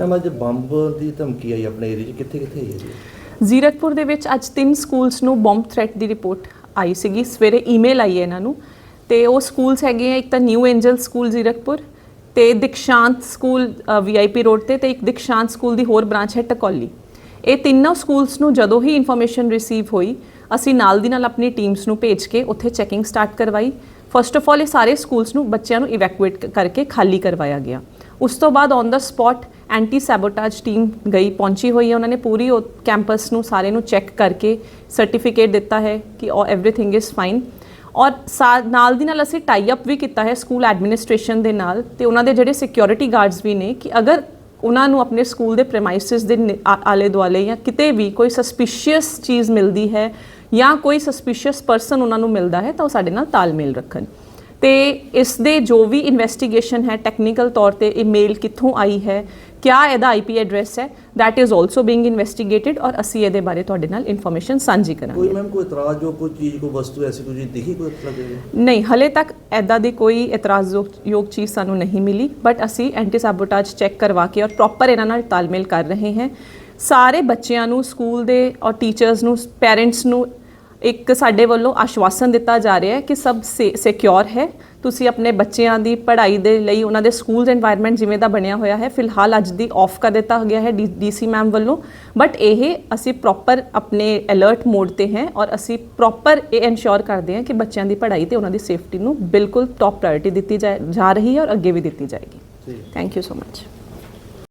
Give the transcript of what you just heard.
Ma'am ਅੱਜ bomb ਦੀ ਧਮਕੀ ਆਈ ਆਪਣੇ ਏਰੀਆ 'ਚ। ਕਿੱਥੇ ਕਿੱਥੇ ਆਈ ਹੈ ਜੀ ਜ਼ੀਰਕਪੁਰ ਦੇ ਵਿੱਚ ਅੱਜ ਤਿੰਨ ਸਕੂਲਸ ਨੂੰ ਬੰਬ ਥ੍ਰੈਟ ਦੀ ਰਿਪੋਰਟ ਆਈ ਸੀਗੀ। ਸਵੇਰੇ ਈਮੇਲ ਆਈ ਹੈ ਇਹਨਾਂ ਨੂੰ। ਤੇ ਉਹ ਸਕੂਲਸ ਹੈਗੇ ਆ, ਇੱਕ ਤਾਂ ਨਿਊ ਐਂਜਲ ਸਕੂਲ ਜ਼ੀਰਕਪੁਰ ਤੇ ਦਿਕਸ਼ਾਂਤ ਸਕੂਲ ਵੀਆਈਪੀ ਰੋਡ ਤੇ ਤੇ ਇੱਕ ਦਿਕਸ਼ਾਂਤ ਸਕੂਲ ਦੀ ਹੋਰ ਬ੍ਰਾਂਚ ਹੈ ਟਕੌਲੀ ਇਹ ਤਿੰਨੋਂ ਸਕੂਲਸ ਨੂੰ ਜਦੋਂ ਹੀ ਇਨਫੋਰਮੇਸ਼ਨ ਰਿਸੀਵ ਹੋਈ, ਅਸੀਂ ਨਾਲ ਦੀ ਨਾਲ ਆਪਣੀ ਟੀਮਸ ਨੂੰ ਭੇਜ ਕੇ ਉੱਥੇ ਚੈਕਿੰਗ ਸਟਾਰਟ ਕਰਵਾਈ। ਫਸਟ ਆਫ ਆਲ ਇਹ ਸਾਰੇ ਸਕੂਲਸ ਨੂੰ ਬੱਚਿਆਂ ਨੂੰ ਇਵੈਕੂਏਟ ਕਰਕੇ ਖਾਲੀ ਕਰਵਾਇਆ ਗਿਆ। ਉਸ ਤੋਂ ਬਾਅਦ on the spot anti sabotage team ਗਈ, ਪਹੁੰਚੀ ਹੋਈ ਹੈ। ਉਹਨਾਂ ਨੇ ਪੂਰੀ ਉਹ ਕੈਂਪਸ ਨੂੰ ਸਾਰੇ ਨੂੰ ਚੈੱਕ ਕਰਕੇ ਸਰਟੀਫਿਕੇਟ ਦਿੱਤਾ ਹੈ ਕਿ ਐਵਰੀਥਿੰਗ ਇਜ਼ ਫਾਈਨ ਔਰ ਸਾ- ਨਾਲ ਦੀ ਨਾਲ ਅਸੀਂ ਟਾਈ ਅਪ ਵੀ ਕੀਤਾ ਹੈ ਸਕੂਲ ਐਡਮਿਨਿਸਟ੍ਰੇਸ਼ਨ ਦੇ ਨਾਲ। ਤੇ ਉਹਨਾਂ ਦੇ ਜਿਹੜੇ ਸਿਕਿਉਰਿਟੀ ਗਾਰਡਸ ਵੀ ਨੇ ਕਿ ਅਗਰ ਉਹਨਾਂ ਨੂੰ ਆਪਣੇ ਸਕੂਲ ਦੇ ਪ੍ਰੈਮਾਈਸਿਸ ਦੇ ਆਲੇ ਦੁਆਲੇ ਜਾਂ ਕਿਤੇ ਵੀ ਕੋਈ ਸਸਪੀਸ਼ੀਅਸ ਚੀਜ਼ ਮਿਲਦੀ ਹੈ ਜਾਂ ਕੋਈ ਸਸਪੀਸ਼ੀਅਸ ਪਰਸਨ ਉਹਨਾਂ ਨੂੰ ਮਿਲਦਾ ਹੈ, ਤਾਂ ਉਹ ਸਾਡੇ ਨਾਲ ਤਾਲਮੇਲ ਰੱਖਣ। ਤੇ ਇਸ ਦੇ ਜੋ ਵੀ ਇਨਵੈਸਟੀਗੇਸ਼ਨ ਹੈ ਟੈਕਨੀਕਲ ਤੌਰ ਤੇ ਇਹ ਮੇਲ ਕਿੱਥੋਂ ਆਈ ਹੈ ਕਿਆ ਇਹਦਾ ਆਈਪੀ ਐਡਰੈਸ ਹੈ that is also being investigated ਔਰ ਅਸੀਂ ਇਹਦੇ ਬਾਰੇ ਤੁਹਾਡੇ ਨਾਲ ਇਨਫੋਰਮੇਸ਼ਨ ਸਾਂਝੀ ਕੋਈ ਕਰਾਂਗੇ ਮੈਮ ਕੋਈ ਇਤਰਾਜ਼ ਜੋ ਕੋਈ ਚੀਜ਼ ਕੋਈ ਵਸਤੂ ਐਸੀ ਕੋਈ ਦਿਖੀ ਕੋਈ ਲੱਗੇ ਨਹੀਂ ਹਲੇ ਤੱਕ ਐਦਾਂ ਦੀ ਕੋਈ ਇਤਰਾਜ਼ਯੋਗ ਚੀਜ਼ ਸਾਨੂੰ ਨਹੀਂ ਮਿਲੀ ਬਟ ਅਸੀਂ ਐਂਟੀ ਸੈਬੋਟੇਜ ਚੈੱਕ ਕਰਵਾ ਕੇ ਔਰ ਪ੍ਰੋਪਰ ਇਹਨਾਂ ਨਾਲ ਤਾਲਮੇਲ ਕਰ ਰਹੇ ਹਾਂ। ਸਾਰੇ ਬੱਚਿਆਂ ਨੂੰ ਸਕੂਲ ਦੇ ਔਰ ਟੀਚਰਸ ਨੂੰ ਪੈਰੈਂਟਸ ਨੂੰ ਇੱਕ ਸਾਡੇ ਵੱਲੋਂ ਆਸ਼ਵਾਸਨ ਦਿੱਤਾ ਜਾ ਰਿਹਾ ਹੈ ਕਿ ਸਭ ਸਿਕਿਉਰ ਹੈ। ਤੁਸੀਂ ਆਪਣੇ ਬੱਚਿਆਂ ਦੀ ਪੜ੍ਹਾਈ ਦੇ ਲਈ ਉਹਨਾਂ ਦੇ ਸਕੂਲ ਦਾ এনवायरमेंट ਜਿਵੇਂ ਦਾ ਬਣਿਆ ਹੋਇਆ ਹੈ ਫਿਲਹਾਲ ਅੱਜ ਦੀ ਆਫ ਕਰ ਦਿੱਤਾ ਗਿਆ ਹੈ ਡੀਸੀ ਮੈਮ ਵੱਲੋਂ। ਬਟ ਇਹ ਅਸੀਂ ਪ੍ਰੋਪਰ ਆਪਣੇ ਅਲਰਟ ਮੋਡ ਤੇ ਹੈ ਔਰ ਅਸੀਂ ਪ੍ਰੋਪਰ ਇਹ ਇਨਸ਼ੋਰ ਕਰਦੇ ਹਾਂ ਕਿ ਬੱਚਿਆਂ ਦੀ ਪੜ੍ਹਾਈ ਤੇ ਉਹਨਾਂ ਦੀ ਸੇਫਟੀ ਨੂੰ ਬਿਲਕੁਲ ਟੌਪ ਪ੍ਰਾਇੋਰਟੀ ਦਿੱਤੀ ਜਾ ਰਹੀ ਹੈ ਔਰ ਅੱਗੇ ਵੀ ਦਿੱਤੀ ਜਾਏਗੀ। Thank you so much